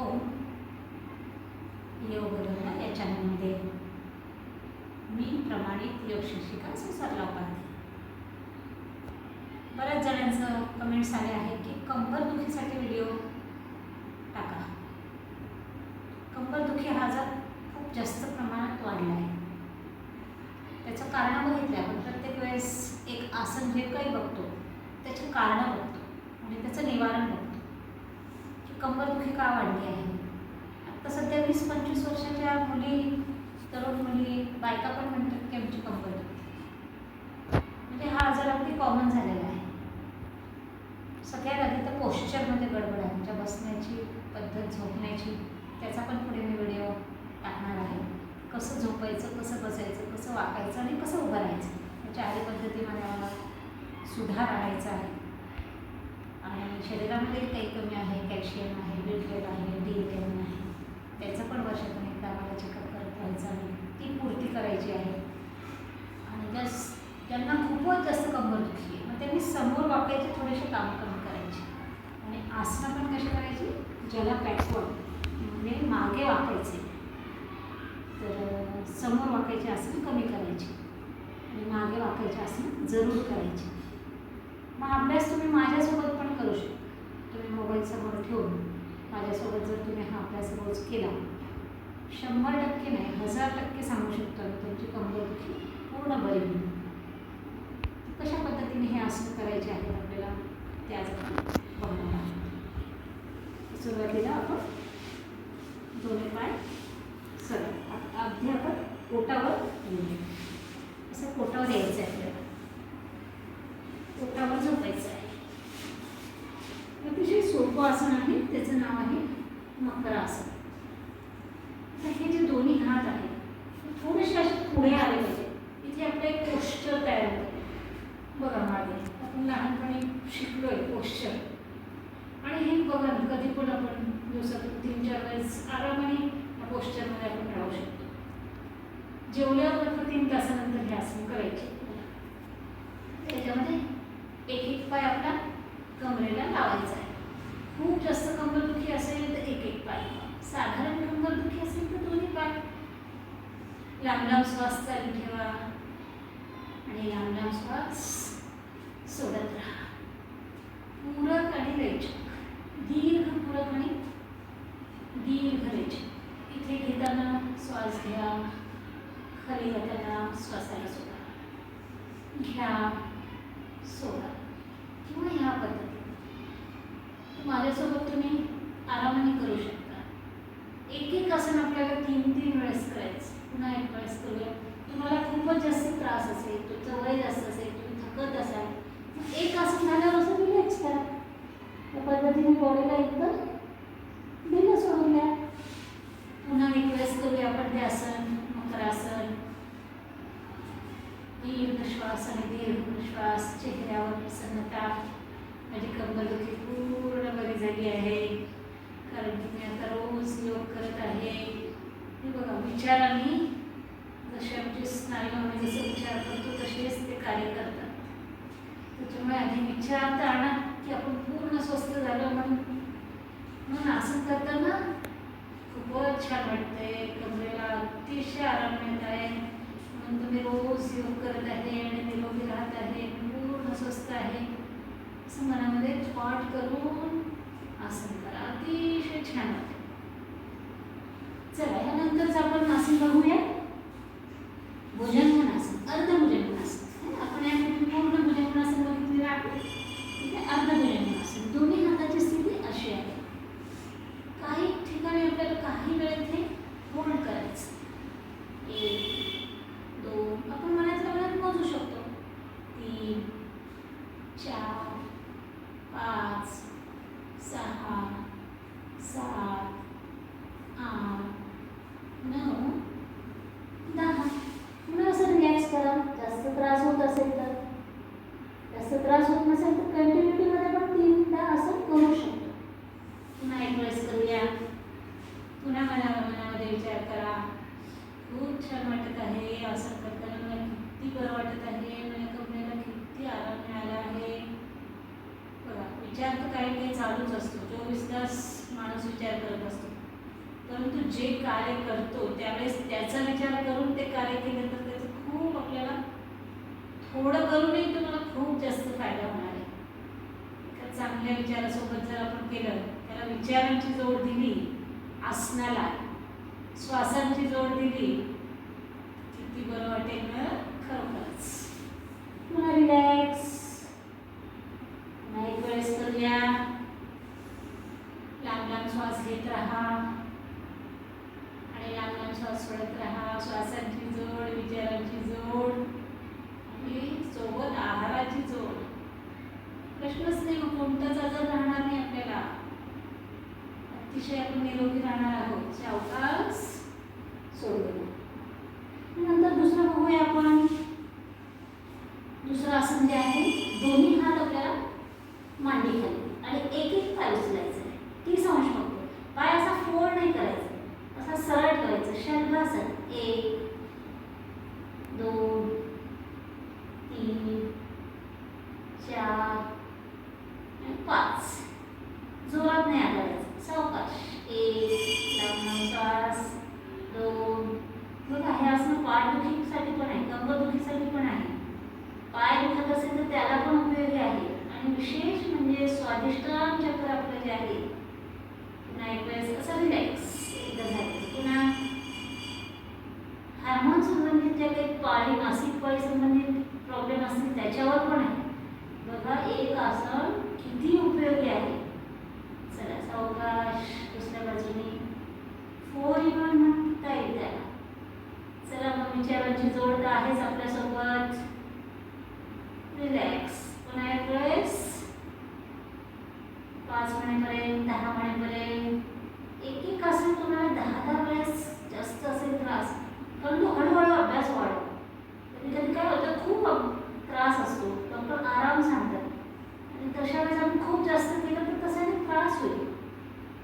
ओम योग बदलला या चॅनलमध्ये मी प्रमाणित योग शिक्षिका सुसरला पाहते बऱ्याच जणांचं कमेंट्स आले आहे की कंबरदुखीसाठी व्हिडिओ टाका. कंबरदुखी हा आजार खूप जास्त प्रमाणात वाढला आहे. त्याचं कारण बघितलं आपण. प्रत्येक वेळेस एक आसन जे काही बघतो त्याची कारणं बघतो. आणि त्याचं निवारण कंबरदुखी का वाढली आहे? आता सध्या वीस पंचवीस वर्षाच्या मुली तरुण मुली बायका पण म्हणतात की आमची कंबर दुखते म्हणजे हा आजार अगदी कॉमन झालेला आहे. सगळ्यात आधी तर पोश्चरमध्ये गडबड आहे. म्हणजे बसण्याची पद्धत झोपण्याची त्याचा पण पुढे मी व्हिडिओ टाकणार आहे. कसं झोपायचं कसं बसायचं कसं वाकायचं आणि कसं उभं राहायचं या आधी पद्धतीमध्ये मला सुधार आणायचा आहे. आणि शरीरामध्ये काही कमी आहे कॅल्शियम आहे बिल्टेट आहे डी व्हिटॅमिन आहे. त्याचं पण वर्षातून एकदा आम्हाला चेकअप करत राहायचं आहे. ती पूर्ती करायची आहे. आणि जस ज्यांना खूपच जास्त कंबर दुखी आहे. मग त्यांनी समोर वाकायचे थोडेसे काम कमी करायचे. आणि आसनं पण कशी करायची? ज्याला बॅकवर्ड म्हणजे मागे वाकायचे. तर समोर वाकायचे आसन कमी करायचे. आणि मागे वाकायचे आसन जरूर करायचे. मग अभ्यास तुम्ही माझ्यासोबत पण करू शकता. तुम्ही मोबाईलसमोर ठेवून माझ्यासोबत जर तुम्ही हा अभ्यास रोज केला शंभर टक्के नाही हजार टक्के सांगू शकतो मी तुमची कमजोरी पूर्ण बरी होईल. कशा पद्धतीने हे आसन करायचे आहेत आपल्याला ते आज आपण बघणार आहोत. सुरुवातीला आपण दोन्ही पाय सरळ आ- अगदी आपण पोटावर येऊया. असं पोटावर यायचं आहे आपल्याला पोटावर झोपायचं आहे अतिशय सोपं आसन आहे त्याचं नाव आहे मकरासन तर हे जे दोन्ही हात आहेत ते थोडेसे असे पुढे आले पाहिजे इथे आपलं एक पोश्चर तयार होतं बघा मागे आपण लहानपणी शिकलोय पोश्चर आणि हे बघा ना, कधी पण आपण दिवसातून तीन चार वेळेस आरामाने या पोश्चरमध्ये आपण राहू शकतो जेवल्यावर तर तीन तासानंतर हे आसन करायचे. त्याच्यामध्ये एक एक पाय आपला कमरेला लावायचा आहे. खूप जास्त कंबरदुखी असेल तर एक एक पाय. साधारण कंबरदुखी असेल तर दोन्ही पाय. लांब लांब श्वास चालू ठेवा. आणि लांब लांब श्वास सोडत राहा. पूरक आणि रेचक दीर्घ पूरक आणि दीर्घ रेचक इथे घेताना श्वास घ्या. खाली त्यांना श्वासाला सोडा. घ्या सोडा. किंवा ह्या पद्धतीने. माझ्यासोबत तुम्ही आरामाने करू शकता. एक एक आसन आपल्याला तीन तीन वेळेस करायचं. पुन्हा एक वेळेस करूया. तुम्हाला खूपच जास्त त्रास असेल तुमचं वय जास्त असेल तुम्ही थकत असाल एक आसन झाल्यावर असं रिलॅक्स करा त्या पद्धतीने बॉडीला एकदम दिलं सोडून द्या. पुन्हा एक वेळेस करूया आपण ते आसन मकरासन दीर्घ श्वास आणि दीर्घ श्वास चेहऱ्यावर प्रसन्नता. माझी कंबरदुखी पूर्ण बरी झाली आहे. कारण की मी आता रोज योग करत आहे. हे बघा विचारांनी जसे आमचे स्नायू आम्ही जसे विचार करतो तसेच ते कार्य करतात. त्याच्यामुळे आधी विचार आणा की आपण पूर्ण स्वस्थ झालो म्हणून. म्हणून आसन करताना खूपच छान वाटतंय. कमरेला अतिशय आराम मिळत आहे. तुम्ही रोज योग करत आहे आणि निरोगी राहत आहे पूर्ण स्वस्त आहे असं मनामध्ये थॉट करून आसन करा. अतिशय छान वाटतं चला यानंतरच आपण आसन बघूया. भोजन अर्ध भुजंगनासन है ना? आपण यापूर्वी पूर्ण भुजंगनासन बघितलेलं आहे इथे अर्ध भुजंगनासन दोन्ही हाताची स्थिती अशी आहे काही ठिकाणी आपल्याला काही वेळ इथे होल्ड करायचं एक दोन आपण मनातल्या मनात मोजू शकतो तीन चार पाच सहा सात आठ नऊ दहा पुन्हा असं रिलॅक्स करा जास्त त्रास होत असेल तर जास्त त्रास होत नसेल तर कंटिन्युटीमध्ये पण तीनदा असं करू शकतो पुन्हा एक वेळेस करूया पुन्हा मना मनामध्ये विचार करा खूप छान वाटत आहे असं करताना मला किती बरं वाटत आहे मला कमरेला किती आराम मिळाला आहे बघा विचार तर काही काही चालूच असतो चोवीस तास माणूस विचार करत असतो. परंतु जे कार्य करतो त्यावेळेस त्याचा विचार करून ते कार्य केलं तर त्याचं खूप आपल्याला थोडं करूनही तुम्हाला फायदा होणार आहे. एका चांगल्या विचारासोबत जर आपण केलं त्याला विचारांची जोड दिली आसनाला श्वासांची जोड दिली किती बरं वाटेल ना? खरोखरच. पुन्हा रिलॅक्स एक वेळेस लांब लांब श्वास घेत राहा. आणि लांब लांब श्वास सोडत राहा. श्वासांची जोड विचारांची जोड. आणि सोबत प्रश्नच नाही मग कोणताच आजार राहणार नाही आपल्याला. अतिशय आपण निरोगी राहणार आहोत. सावकाश सोडून नंतर दुसरं बघूया आपण. दुसरं आसन जे म्हणजे आहे दोन्ही हात आपल्याला मांडी खाली. आणि एक एक पाय उचलायचं आहे. तीस अंश बघतो पाय असा फोल्ड नाही करायचा. असा सरळ ठेवायचं. शर्भासन एक दोन तीन चार आणि पाच जोरात नाही आलं सावकाश एक लांब श्वास दोन बघा हे असं पाठदुखीसाठी पण आहे कंबरदुखीसाठी पण आहे पाय दुखत असेल तर त्याला पण उपयोगी आहे आणि विशेष म्हणजे स्वादिष्टान चक्र आपलं जे आहे पुन्हा एक वेळेस असं रिलॅक्स एकदा झालं पुन्हा हार्मोन संबंधित ज्या काही पाळी मासिक पाळी संबंधित प्रॉब्लेम असतील त्याच्यावर पण आहे. बघा एक आसन किती उपयोगी आहे चला सावकाश दुसऱ्या बाजूने फोर इन वन म्हणता येईल त्याला चला मग विचारांची जोड तर आहेच आपल्यासोबत रिलॅक्स पुन्हा एक वेळेस पाच दहा म्हणेपर्यंत एक एक असेल तुम्हाला दहा दहा वेळेस जास्त असेल त्रास परंतु हळूहळू अभ्यास वाढव कधी कधी काय होतं खूप त्रास असतो. डॉक्टर आराम सांगतात. आणि तशा वेळेस आम्ही खूप जास्त केलं तर तसाने त्रास होईल.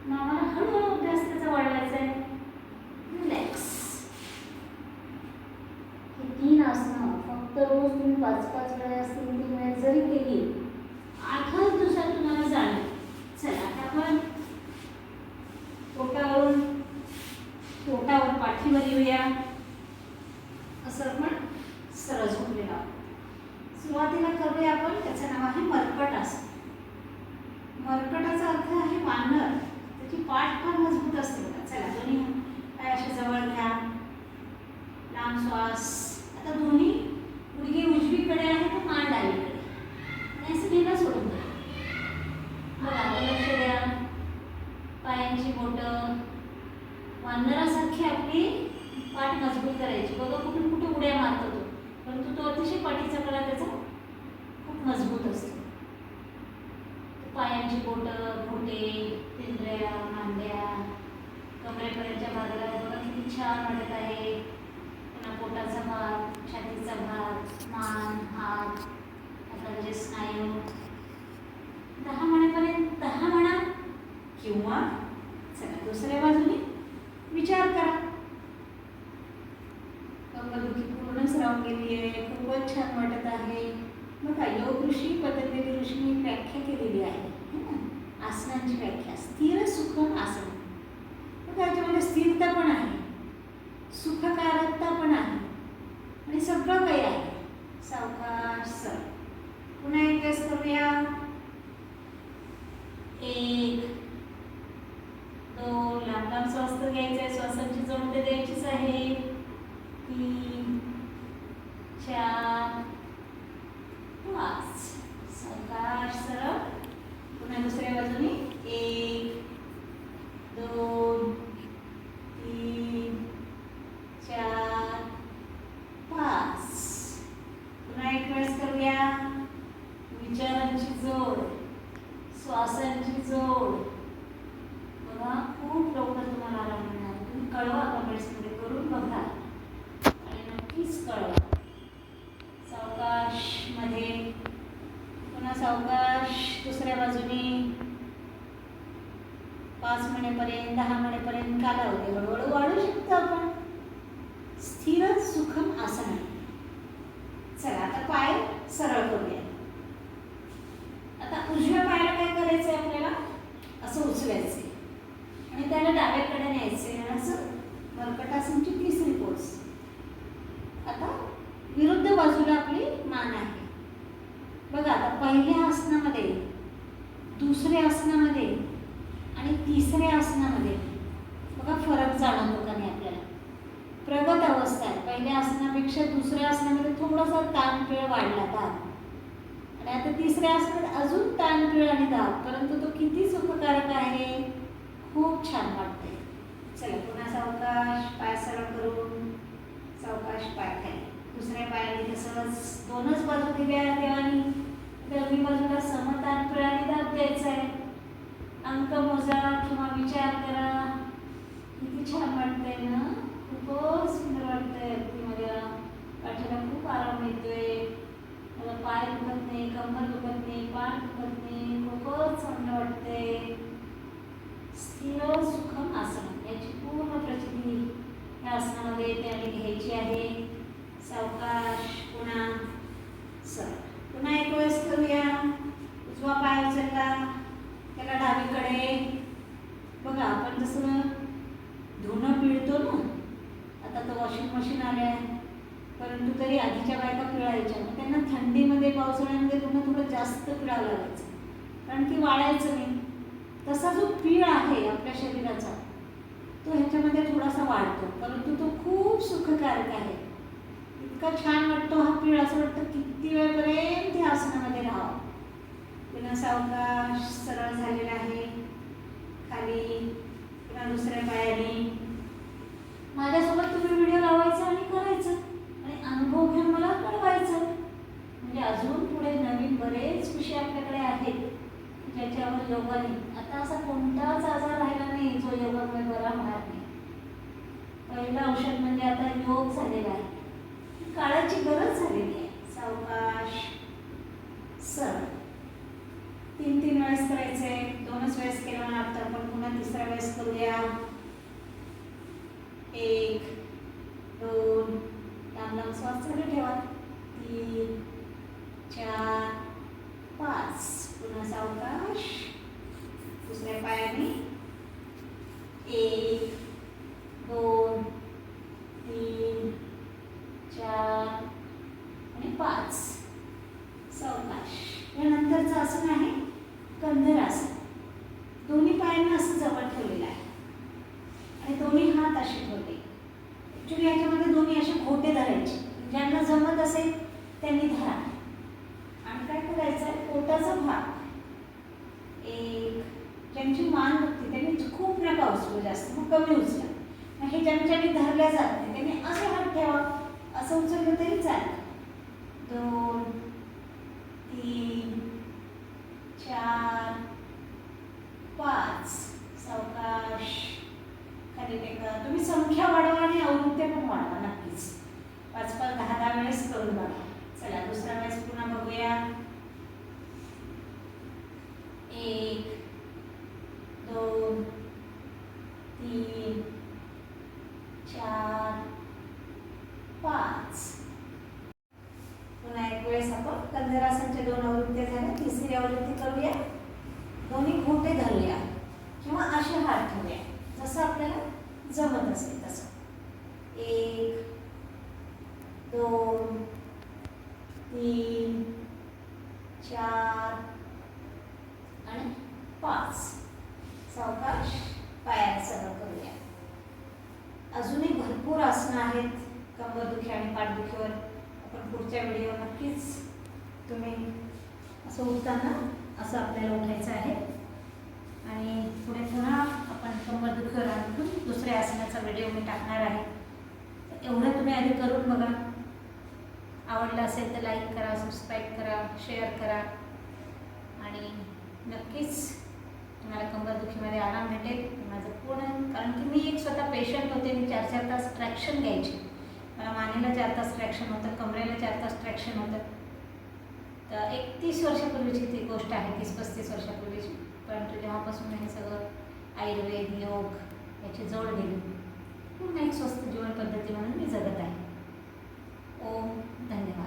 मग आम्हाला हळूहळू अभ्यास त्याचा वाढवायचा आहे रिलॅक्स ही तीन आसनं फक्त रोज तुम्ही पाच पाच वेळा तीन तीन वेळा जरी केली आठच दिवसात तुम्हाला जाणेल चला आता आपण पोटावरून पोटावर पाठीवर येऊया असं आपण सरळ झोपलेलो आहोत सुरुवातीला करूया आपण त्याचं नाव आहे मरकट आसन मरकटाचा अर्थ आहे वानर त्याची पाठ फार मजबूत असते बघा चला दोन्ही पाय असे जवळ घ्या लांब श्वास आता दोन्ही गुडघे उजवीकडे आहे तर मान डावीकडे आणि असं गेला सोडून द्या बघा आता लक्ष द्या पायांची बोटं वानरासारखी आपली पाठ मजबूत करायची बघा कुठून कुठे उड्या मारतो तो परंतु तो अतिशय पाठीचा कळा त्याचा खूप मजबूत असतो पायांची बोटं घोटे पिंजऱ्या मांड्या कमरेपर्यंतच्या भागाला बघा किती छान वाटत आहे. पुन्हा पोटाचा भाग छातीचा भाग मान हात हाताचे स्नायू. दहा म्हणेपर्यंत दहा म्हणा किंवा चला दुसऱ्या बाजूने विचार करा. कंबरदुखी पूर्णच राहून गेली आहे खूपच छान वाटत आहे. बघा योग ऋषी पतंजली ऋषीने व्याख्या केलेली आहे. है ना? आसनांची व्याख्या स्थिर सुखम आसन बघा याच्यामध्ये स्थिरता पण आहे सुखकारकता पण आहे आणि सगळं काही आहे सावकाश सर पुन्हा एक वेळेस करूया एक दोन लांब लांब श्वास तर घ्यायचा आहे श्वासांची जोड तर द्यायचीच आहे तीन चार पाच सावकाश सरळ पुन्हा दुसऱ्या बाजूने एक दोन तीन चार पाच पुन्हा एक वेळेस करूया विचारांची जोड श्वासांची जोड बघा खूप लवकर तुम्हाला आराम मिळणार तुम्ही कळवा कमेंट्समध्ये करून बघा आणि नक्कीच कळवा सावकाशमध्ये पुन्हा सावकाश दुसऱ्या बाजूने पाच महिन्यापर्यंत दहा महिन्यापर्यंत कालावधी हळूहळू वाढू शकतो आपण. स्थिर सुखम आसन. आहे चला आता पाय सरळ करूया आता उजव्या पायाला काय करायचं आहे आपल्याला असं उचलायचं आहे डावीकडे न्यायचे आणि असं मर्कटासनची तिसरी पोच आता विरुद्ध बाजूला आपली मान आहे बघा आता पहिल्या आसनामध्ये दुसऱ्या आसनामध्ये आणि तिसऱ्या आसनामध्ये बघा फरक जाणवतो का नाही आपल्याला प्रगत अवस्था आहे पहिल्या आसनापेक्षा दुसऱ्या आसनामध्ये थोडासा ताणपिळ वाढला दाब आणि आता तिसऱ्या आसनात अजून ताणपिळ आणि दाब परंतु तो किती सुखकारक आहे खूप छान वाटते चला पुन्हा सावकाश पाय सरळ करून सावकाश पाय खाली. दुसऱ्या पायाने तसंच दोनच बाजू दिल्या देवानी. दोन्ही बाजूला समतान आणि दाब द्यायचा आहे अंक मोजा किंवा विचार करा किती छान वाटतंय ना खूपच सुंदर वाटतंय अगदी मला पाठीला खूप आराम मिळतोय मला पाय दुखत नाही कंबर दुखत नाही पाठ दुखत नाही खूपच चांगलं वाटतंय स्थिर सुखम आसन याची पूर्ण प्रचिती या आसनामध्ये त्याने घ्यायची आहे सावकाश पुन्हा सर पुन्हा एक वेळेस करूया उजवा पाय उचलला त्याला डावीकडे बघा आपण जसं धुणं पिळतो ना आता तर वॉशिंग मशीन आले आहे परंतु तरी आधीच्या बायका पिळायच्या मग त्यांना थंडीमध्ये पावसाळ्यामध्ये धुणं थोडं जास्त पिळावं लागायचं कारण की वाळायचं नाही तसा जो पीळ आहे आपल्या शरीराचा तो थोडासा वाढतो परंतु तो खूप सुखकारक आहे. इतका छान वाटतो हा पीळ असं वाटतं किती वेळपर्यंत या आसनामध्ये राहावं. पुन्हा अवकाश सरळ झालेला आहे. खाली पुन्हा दुसऱ्या पायाने. माझ्यासोबत तुम्ही व्हिडिओ लावायचा आणि करायचं. आणि अनुभव घेऊन मला कळवायचं. म्हणजे अजून पुढे नवीन बरेच विषय आपल्याकडे आहेत ज्याच्यावर योगाने. आता असा कोणताच आजार राहिला नाही जो योगामुळे बरा होणार नाही पहिलं औषध म्हणजे आता योग झालेला आहे. काळाची गरज झालेली आहे. सावकाश सर तीन तीन वेळेस करायचंय दोनच वेळेस केला ना आता आपण पुन्हा तिसऱ्या वेळेस करूया. एक दोन. लांब लांब श्वास चालू ठेवा. तीन चार पाच. पुन्हा सावकाश. दुसऱ्या पायाने. एक दोन तीन चार आणि पाच. सावकाश. यानंतरचं आसन आहे कंधर आसन. दोन्ही पायांना असं जवळ ठेवलेलं आहे. आणि दोन्ही हात असे ठेवले. ॲक्च्युली याच्यामध्ये दोन्ही असे खोटे धरायचे. ज्यांना जमत असेल त्यांनी धरा. आणि काय करायचं? आहे पोटाचा भाग. एक ज्यांची मान दुखते त्यांनी खूप नका उचलू जास्त. मग कमी उचला ज्यांच्यानी धरल्या जात नाही. त्यांनी असे हात ठेवा असं उचललं तरी चालेल. दोन तीन चार पाच. सावकाश. खाली टेका. तुम्ही संख्या वाढवा आणि आवृत्त्या पण वाढवा नक्कीच. पाच पाच दहा दहा वेळेस करून बघा. चला दुसऱ्या वेळेस पुन्हा बघूया. एक दोन तीन चार पाच पुन्हा एक वेळेस आपण कंदरासनच्या दोन आवृत्त्या झाल्या तिसरी आवृत्ती करूया दोन्ही घोटे धरूया किंवा असे हात ठेवूया जसं आपल्याला जमत असेल तसं एक दोन तीन चार आणि पाच. सावकाश पायाला सरळ करूया. अजूनही भरपूर आसनं आहेत. कंबरदुखी आणि पाठदुखीवर. आपण पुढच्या व्हिडिओ नक्कीच तुम्ही असं उठताना असं आपल्याला उठायचं आहे. आणि पुढे पुन्हा आपण कंबरदुखीवर आणखून दुसऱ्या आसनाचा व्हिडिओ मी टाकणार आहे. एवढं तुम्ही आधी करून बघा. आवडलं असेल तर लाईक करा सबस्क्राईब करा शेअर करा. आणि नक्कीच तुम्हाला कंबरदुखीमध्ये आराम भेटेल माझं पूर्ण कारण की मी एक स्वतः पेशंट होते मी चार चार तास ट्रॅक्शन घ्यायचे. मला मानेला चार तास ट्रॅक्शन होतं कमरेला चार तास ट्रॅक्शन होतं. तर एक तीस वर्षापूर्वीची ती गोष्ट आहे तीस पस्तीस वर्षापूर्वीची. परंतु जेव्हापासून हे सगळं आयुर्वेद योग याची जोड दिली पूर्ण एक स्वस्त जीवन पद्धती म्हणून मी जगत आहे. ओम धन्यवाद.